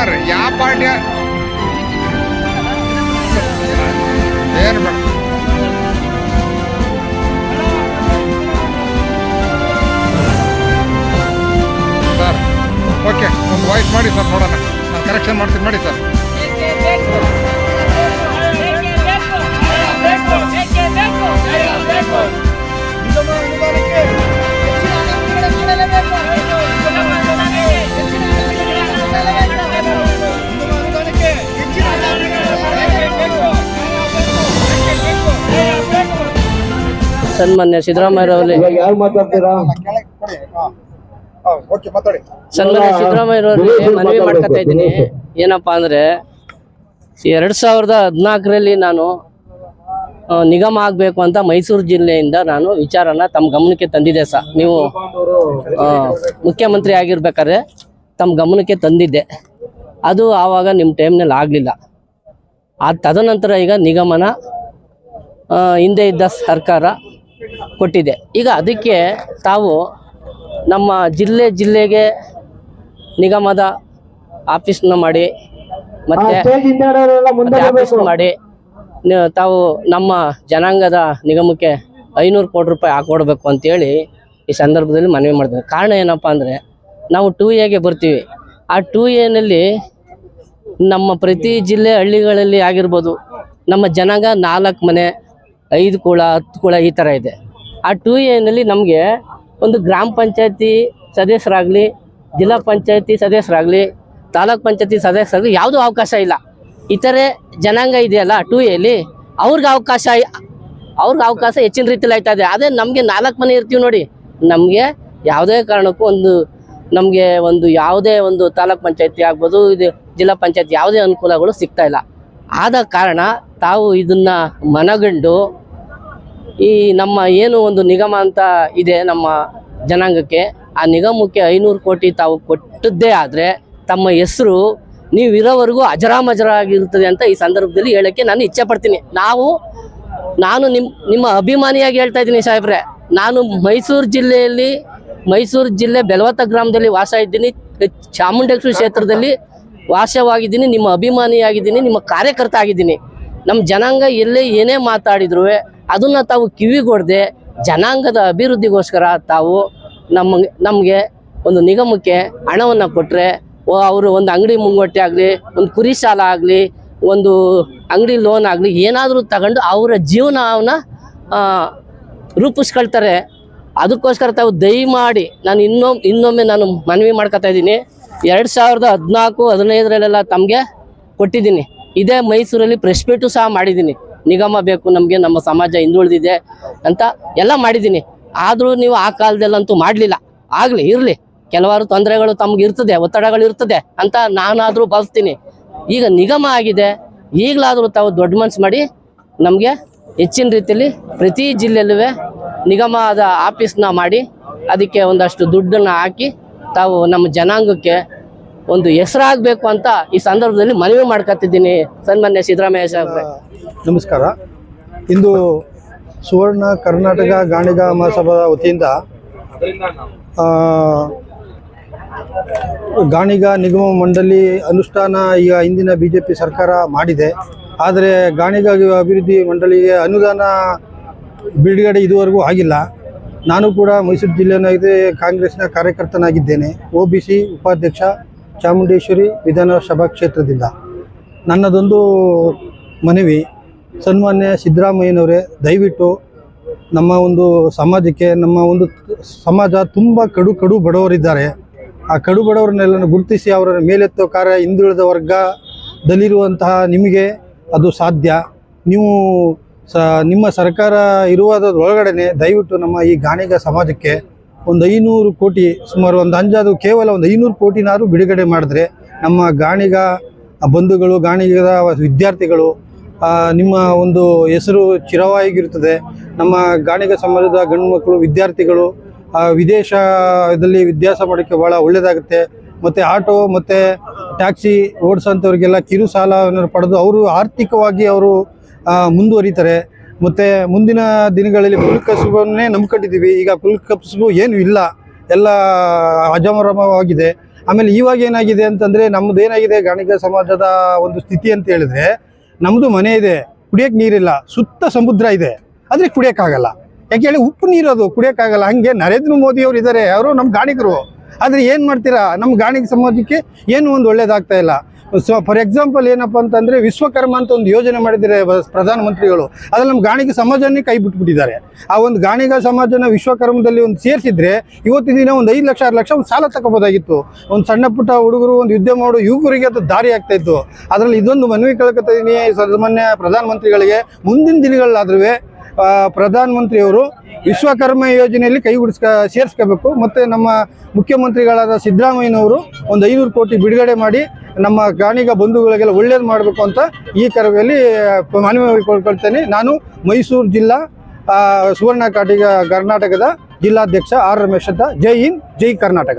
ಪಾರ್ಟಿಯ ಏನು ಬೇಡ ಸರ್ ಓಕೆ ಒಂದು ವಾಯ್ಸ್ ಮಾಡಿ ಸರ್, ನೋಡೋಣ. ನಾನು ಕರೆಕ್ಷನ್ ಮಾಡ್ತೀನಿ ಮಾಡಿ ಸರ್. ಸನ್ಮಾನ್ಯ ಸಿದ್ದರಾಮಯ್ಯರವರೇ ಇವಾಗ ಯಾರು ಮಾತಾಡ್ತೀರಾ? ಓಕೆ ಮಾತಾಡಿ ಸನ್ಮಾನ್ಯ ಸಿದ್ದರಾಮಯ್ಯರವರಿಗೆ ಮನವಿ ಮಾಡ್ಕೊತಾ ಇದ್ದೀನಿ. ಏನಪ್ಪಾ ಅಂದ್ರೆ ಎರಡ್ ಸಾವಿರದ ಹದಿನಾಲ್ಕರಲ್ಲಿ ನಾನು ನಿಗಮ ಆಗ್ಬೇಕು ಅಂತ ಮೈಸೂರು ಜಿಲ್ಲೆಯಿಂದ ನಾನು ವಿಚಾರನ ತಮ್ಮ ಗಮನಕ್ಕೆ ತಂದಿದ್ದೆ ಸರ್. ನೀವು ಮುಖ್ಯಮಂತ್ರಿ ಆಗಿರ್ಬೇಕಾದ್ರೆ ತಮ್ಮ ಗಮನಕ್ಕೆ ತಂದಿದ್ದೆ. ಅದು ಆವಾಗ ನಿಮ್ಮ ಟೈಮ್ನಲ್ಲಿ ಆಗಲಿಲ್ಲ. ಆ ತದನಂತರ ಈಗ ನಿಗಮನ ಹಿಂದೆ ಇದ್ದ ಸರ್ಕಾರ ಕೊಟ್ಟಿದೆ. ಈಗ ಅದಕ್ಕೆ ತಾವು ನಮ್ಮ ಜಿಲ್ಲೆ ಜಿಲ್ಲೆಗೆ ನಿಗಮದ ಆಫೀಸ್ನ ಮಾಡಿ ಮತ್ತೆ ಆಫೀಸ್ ಮಾಡಿ ತಾವು ನಮ್ಮ ಜನಾಂಗದ ನಿಗಮಕ್ಕೆ ಐನೂರು ಕೋಟಿ ರೂಪಾಯಿ ಹಾಕೊಡ್ಬೇಕು ಅಂತೇಳಿ ಈ ಸಂದರ್ಭದಲ್ಲಿ ಮನವಿ ಮಾಡಿದೆ ಕಾರಣ ಏನಪ್ಪ ಅಂದರೆ ನಾವು ಟೂ ಎಗೆ ಬರ್ತೀವಿ. ಆ ಟೂ ಎನಲ್ಲಿ ನಮ್ಮ ಪ್ರತಿ ಜಿಲ್ಲೆ ಹಳ್ಳಿಗಳಲ್ಲಿ ಆಗಿರ್ಬೋದು ನಮ್ಮ ಜನಾಂಗ ನಾಲ್ಕು ಮನೆ ಐದು ಕುಳ ಹತ್ತು ಕುಳ ಈ ಥರ ಇದೆ. ಆ ಟು ಎನಲ್ಲಿ ನಮಗೆ ಒಂದು ಗ್ರಾಮ ಪಂಚಾಯತಿ ಸದಸ್ಯರಾಗಲಿ, ಜಿಲ್ಲಾ ಪಂಚಾಯತಿ ಸದಸ್ಯರಾಗಲಿ, ತಾಲೂಕ್ ಪಂಚಾಯತಿ ಸದಸ್ಯರಾಗಲಿ ಯಾವುದೂ ಅವಕಾಶ ಇಲ್ಲ. ಇತರೆ ಜನಾಂಗ ಇದೆಯಲ್ಲ ಟು ಎಲ್ಲಿ ಅವ್ರಿಗೆ ಅವಕಾಶ ಅವ್ರಿಗೆ ಅವಕಾಶ ಹೆಚ್ಚಿನ ರೀತಿಯಲ್ಲಿ ಆಯ್ತಾ ಇದೆ. ಅದೇ ನಮಗೆ ನಾಲ್ಕು ಮನೆ ಇರ್ತೀವಿ ನೋಡಿ. ನಮಗೆ ಯಾವುದೇ ಕಾರಣಕ್ಕೂ ಒಂದು, ನಮಗೆ ಒಂದು ಯಾವುದೇ ಒಂದು ತಾಲೂಕ್ ಪಂಚಾಯತಿ ಆಗ್ಬೋದು, ಇದು ಜಿಲ್ಲಾ ಪಂಚಾಯತಿ ಯಾವುದೇ ಅನುಕೂಲಗಳು ಸಿಗ್ತಾ ಇಲ್ಲ. ಆದ ಕಾರಣ ತಾವು ಇದನ್ನು ಮನಗಂಡು ಈ ನಮ್ಮ ಏನು ಒಂದು ನಿಗಮ ಅಂತ ಇದೆ ನಮ್ಮ ಜನಾಂಗಕ್ಕೆ, ಆ ನಿಗಮಕ್ಕೆ ಐನೂರು ಕೋಟಿ ತಾವು ಕೊಟ್ಟದ್ದೇ ಆದರೆ ತಮ್ಮ ಹೆಸರು ನೀವು ಇರೋವರೆಗೂ ಅಜರಾಮಜರ ಆಗಿರ್ತದೆ ಅಂತ ಈ ಸಂದರ್ಭದಲ್ಲಿ ಹೇಳೋಕ್ಕೆ ನಾನು ಇಚ್ಛೆ ಪಡ್ತೀನಿ ನಾವು, ನಾನು ನಿಮ್ಮ ನಿಮ್ಮ ಅಭಿಮಾನಿಯಾಗಿ ಹೇಳ್ತಾ ಇದ್ದೀನಿ ಸಾಹೇಬ್ರೆ. ನಾನು ಮೈಸೂರು ಜಿಲ್ಲೆಯಲ್ಲಿ, ಮೈಸೂರು ಜಿಲ್ಲೆ ಬೆಲವತ್ತ ಗ್ರಾಮದಲ್ಲಿ ವಾಸ ಇದ್ದೀನಿ, ಚಾಮುಂಡೇಶ್ವರಿ ಕ್ಷೇತ್ರದಲ್ಲಿ ವಾಸವಾಗಿದ್ದೀನಿ, ನಿಮ್ಮ ಅಭಿಮಾನಿಯಾಗಿದ್ದೀನಿ, ನಿಮ್ಮ ಕಾರ್ಯಕರ್ತ ಆಗಿದ್ದೀನಿ. ನಮ್ಮ ಜನಾಂಗ ಎಲ್ಲೇ ಏನೇ ಮಾತಾಡಿದ್ರು ಅದನ್ನ ತಾವು ಕಿವಿಗೊಡದೆ ಜನಾಂಗದ ಅಭಿವೃದ್ಧಿಗೋಸ್ಕರ ತಾವು ನಮ್ಮ, ನಮಗೆ ಒಂದು ನಿಗಮಕ್ಕೆ ಹಣವನ್ನು ಕೊಟ್ಟರೆ ಅವರು ಒಂದು ಅಂಗಡಿ ಮುಂಗೊಟ್ಟೆ ಆಗಲಿ, ಒಂದು ಕುರಿ ಸಾಲ ಆಗಲಿ, ಒಂದು ಅಂಗಡಿ ಲೋನ್ ಆಗಲಿ, ಏನಾದರೂ ತಗೊಂಡು ಅವರ ಜೀವನವನ್ನು ರೂಪಿಸ್ಕೊಳ್ತಾರೆ. ಅದಕ್ಕೋಸ್ಕರ ತಾವು ದಯಮಾಡಿ ನಾನು ಇನ್ನೊಮ್ಮೆ ಇನ್ನೊಮ್ಮೆ ನಾನು ಮನವಿ ಮಾಡ್ಕೊತಾ ಇದ್ದೀನಿ. ಎರಡು ಸಾವಿರದ ಹದಿನಾಲ್ಕು, ಹದಿನೈದರಲ್ಲೆಲ್ಲ ತಮಗೆ ಕೊಟ್ಟಿದ್ದೀನಿ. ಇದೇ ಮೈಸೂರಲ್ಲಿ ಪ್ರೆಸ್ ಮೀಟು ಸಹ ಮಾಡಿದ್ದೀನಿ. ನಿಗಮ ಬೇಕು, ನಮಗೆ ನಮ್ಮ ಸಮಾಜ ಹಿಂದುಳಿದಿದೆ ಅಂತ ಎಲ್ಲ ಮಾಡಿದ್ದೀನಿ. ಆದರೂ ನೀವು ಆ ಕಾಲದಲ್ಲಂತೂ ಮಾಡಲಿಲ್ಲ. ಆಗಲಿ, ಇರಲಿ. ಕೆಲವಾರು ತೊಂದರೆಗಳು ತಮ್ಗೆ ಇರ್ತದೆ, ಒತ್ತಡಗಳು ಇರ್ತದೆ ಅಂತ ನಾನಾದರೂ ಭಾವಿಸ್ತೀನಿ. ಈಗ ನಿಗಮ ಆಗಿದೆ. ಈಗಲಾದರೂ ತಾವು ದೊಡ್ಡ ಮನಸ್ಸು ಮಾಡಿ ನಮಗೆ ಹೆಚ್ಚಿನ ರೀತಿಯಲ್ಲಿ ಪ್ರತಿ ಜಿಲ್ಲೆಯಲ್ಲೂ ನಿಗಮದ ಆಫೀಸ್ನ ಮಾಡಿ ಅದಕ್ಕೆ ಒಂದಷ್ಟು ದುಡ್ಡನ್ನು ಹಾಕಿ ತಾವು ನಮ್ಮ ಜನಾಂಗಕ್ಕೆ ಒಂದು ಹೆಸರಾಗಬೇಕು ಅಂತ ಈ ಸಂದರ್ಭದಲ್ಲಿ ಮನವಿ ಮಾಡ್ಕೊತಿದ್ದೀನಿ ಸನ್ಮಾನ್ಯ ಸಿದ್ದರಾಮಯ್ಯ ಸಾಹೇಬ್ರೆ ನಮಸ್ಕಾರ. ಇಂದು ಸುವರ್ಣ ಕರ್ನಾಟಕ ಗಾಣಿಗ ಮಹಾಸಭಾ ವತಿಯಿಂದ ಗಾಣಿಗ ನಿಗಮ ಮಂಡಳಿ ಅನುಷ್ಠಾನ ಈಗ ಹಿಂದಿನ ಬಿ ಜೆ ಪಿ ಸರ್ಕಾರ ಮಾಡಿದೆ. ಆದರೆ ಗಾಣಿಗ ಅಭಿವೃದ್ಧಿ ಮಂಡಳಿಗೆ ಅನುದಾನ ಬಿಡುಗಡೆ ಇದುವರೆಗೂ ಆಗಿಲ್ಲ. ನಾನು ಕೂಡ ಮೈಸೂರು ಜಿಲ್ಲೆಯಾಗಿದೆ ಕಾಂಗ್ರೆಸ್ನ ಕಾರ್ಯಕರ್ತನಾಗಿದ್ದೇನೆ. ಒ ಬಿ ಸಿ ಉಪಾಧ್ಯಕ್ಷ ಚಾಮುಂಡೇಶ್ವರಿ ವಿಧಾನಸಭಾ ಕ್ಷೇತ್ರದಿಂದ. ನನ್ನದೊಂದು ಮನವಿ, ಸನ್ಮಾನ್ಯ ಸಿದ್ದರಾಮಯ್ಯನವರೇ, ದಯವಿಟ್ಟು ನಮ್ಮ ಒಂದು ಸಮಾಜಕ್ಕೆ, ನಮ್ಮ ಒಂದು ಸಮಾಜ ತುಂಬ ಕಡು ಕಡು ಬಡವರಿದ್ದಾರೆ. ಆ ಕಡು ಬಡವರನ್ನೆಲ್ಲ ಗುರುತಿಸಿ ಅವರ ಮೇಲೆತ್ತೋ ಕಾರ್ಯ ಹಿಂದುಳಿದ ವರ್ಗದಲ್ಲಿರುವಂತಹ ನಿಮಗೆ ಅದು ಸಾಧ್ಯ. ನೀವು ಸ, ನಿಮ್ಮ ಸರ್ಕಾರ ಇರುವುದರೊಳಗಡೆ ದಯವಿಟ್ಟು ನಮ್ಮ ಈ ಗಾಣಿಗ ಸಮಾಜಕ್ಕೆ ಒಂದು ಐನೂರು ಕೋಟಿ, ಸುಮಾರು ಒಂದು ಅಂಜಾದು ಕೇವಲ ಒಂದು ಐನೂರು ಕೋಟಿನಾದರೂ ಬಿಡುಗಡೆ ಮಾಡಿದ್ರೆ ನಮ್ಮ ಗಾಣಿಗ ಬಂಧುಗಳು, ಗಾಣಿಗದ ವಿದ್ಯಾರ್ಥಿಗಳು ನಿಮ್ಮ ಒಂದು ಹೆಸರು ಚಿರವಾಗಿರುತ್ತದೆ. ನಮ್ಮ ಗಾಣಿಗ ಸಮಾಜದ ಗಂಡು ಮಕ್ಕಳು ವಿದ್ಯಾರ್ಥಿಗಳು ವಿದೇಶದಲ್ಲಿ ವಿದ್ಯಾಸ ಮಾಡೋಕ್ಕೆ ಭಾಳ ಒಳ್ಳೆಯದಾಗುತ್ತೆ. ಮತ್ತು ಆಟೋ, ಮತ್ತು ಟ್ಯಾಕ್ಸಿ ಓಡಿಸೋಂಥವ್ರಿಗೆಲ್ಲ ಕಿರು ಸಾಲವನ್ನು ಪಡೆದು ಅವರು ಆರ್ಥಿಕವಾಗಿ ಅವರು ಮುಂದುವರಿತಾರೆ. ಮತ್ತು ಮುಂದಿನ ದಿನಗಳಲ್ಲಿ ಕುಲ್ ಕಸುಬನ್ನೇ ನಂಬ್ಕೊಂಡಿದ್ದೀವಿ. ಈಗ ಕುಲ್ ಕಸುಬು ಏನು ಇಲ್ಲ. ಎಲ್ಲ ಅಜಮರಮವಾಗಿದೆ. ಆಮೇಲೆ ಇವಾಗ ಏನಾಗಿದೆ ಅಂತಂದರೆ ನಮ್ಮದು ಏನಾಗಿದೆ? ಗಾಣಿಗ ಸಮಾಜದ ಒಂದು ಸ್ಥಿತಿ ಅಂತ ಹೇಳಿದ್ರೆ ನಮ್ಮದು ಮನೆ ಇದೆ. ಕುಡಿಯೋಕ್ಕೆ ನೀರಿಲ್ಲ. ಸುತ್ತ ಸಮುದ್ರ ಇದೆ. ಆದರೆ ಕುಡಿಯೋಕ್ಕಾಗಲ್ಲ. ಯಾಕೆ ಹೇಳಿ ಉಪ್ಪು ನೀರು ಅದು ಕುಡಿಯೋಕ್ಕಾಗಲ್ಲ. ಹಂಗೆ ನರೇಂದ್ರ ಮೋದಿ ಅವರು ಇದ್ದಾರೆ ಅವರು ನಮ್ಮ ಗಾಣಿಗರು. ಆದರೆ ಏನು ಮಾಡ್ತೀರಾ? ನಮ್ಮ ಗಾಣಿಗ ಸಮಾಜಕ್ಕೆ ಏನು ಒಂದು ಒಳ್ಳೇದಾಗ್ತಾ ಇಲ್ಲ. ಸೊ ಫಾರ್ ಎಕ್ಸಾಂಪಲ್ ಏನಪ್ಪ ಅಂತಂದರೆ ವಿಶ್ವಕರ್ಮ ಅಂತ ಒಂದು ಯೋಜನೆ ಮಾಡಿದ್ದಾರೆ ಬ- ಪ್ರಧಾನಮಂತ್ರಿಗಳು. ಅದ್ರಲ್ಲಿ ನಮ್ಮ ಗಾಣಿಗ ಸಮಾಜನೇ ಕೈ ಬಿಟ್ಬಿಟ್ಟಿದ್ದಾರೆ. ಆ ಒಂದು ಗಾಣಿಗ ಸಮಾಜನ ವಿಶ್ವಕರ್ಮದಲ್ಲಿ ಒಂದು ಸೇರಿಸಿದ್ರೆ ಇವತ್ತಿನ ದಿನ ಒಂದು ಐದು ಲಕ್ಷ, ಆರು ಲಕ್ಷ ಒಂದು ಸಾಲ ತಗೋಬೋದಾಗಿತ್ತು. ಒಂದು ಸಣ್ಣ ಪುಟ್ಟ ಹುಡುಗರು, ಒಂದು ಯುದ್ಧ ಮಾಡೋ ಯುವಕರಿಗೆ ಅದು ದಾರಿ ಆಗ್ತಾ ಇತ್ತು. ಅದರಲ್ಲಿ ಇದೊಂದು ಮನವಿ ಕೇಳ್ಕೊತೀನಿ, ಸನ್ಮಾನ್ಯ ಪ್ರಧಾನಮಂತ್ರಿಗಳಿಗೆ ಮುಂದಿನ ದಿನಗಳಾದ್ರೂ ಪ್ರಧಾನಮಂತ್ರಿಯವರು ವಿಶ್ವಕರ್ಮ ಯೋಜನೆಯಲ್ಲಿ ಕೈಗೂಡಿಸ್ಕ ಸೇರಿಸ್ಕೋಬೇಕು. ಮತ್ತು ನಮ್ಮ ಮುಖ್ಯಮಂತ್ರಿಗಳಾದ ಸಿದ್ದರಾಮಯ್ಯನವರು ಒಂದು ಐನೂರು ಕೋಟಿ ಬಿಡುಗಡೆ ಮಾಡಿ ನಮ್ಮ ಗಾಣಿಗ ಬಂಧುಗಳಿಗೆಲ್ಲ ಒಳ್ಳೇದು ಮಾಡಬೇಕು ಅಂತ ಈ ಕರವಲ್ಲಿ ಮನವಿ ಕೊಡ್ಕೊಳ್ತೇನೆ ನಾನು ಮೈಸೂರು ಜಿಲ್ಲಾ ಸುವರ್ಣ ಕಾಟಿಗ ಕರ್ನಾಟಕದ ಜಿಲ್ಲಾಧ್ಯಕ್ಷ ಆರ್ ರಮೇಶ್ ಅಂತ. ಜೈ ಹಿಂದ್, ಜೈ ಕರ್ನಾಟಕ.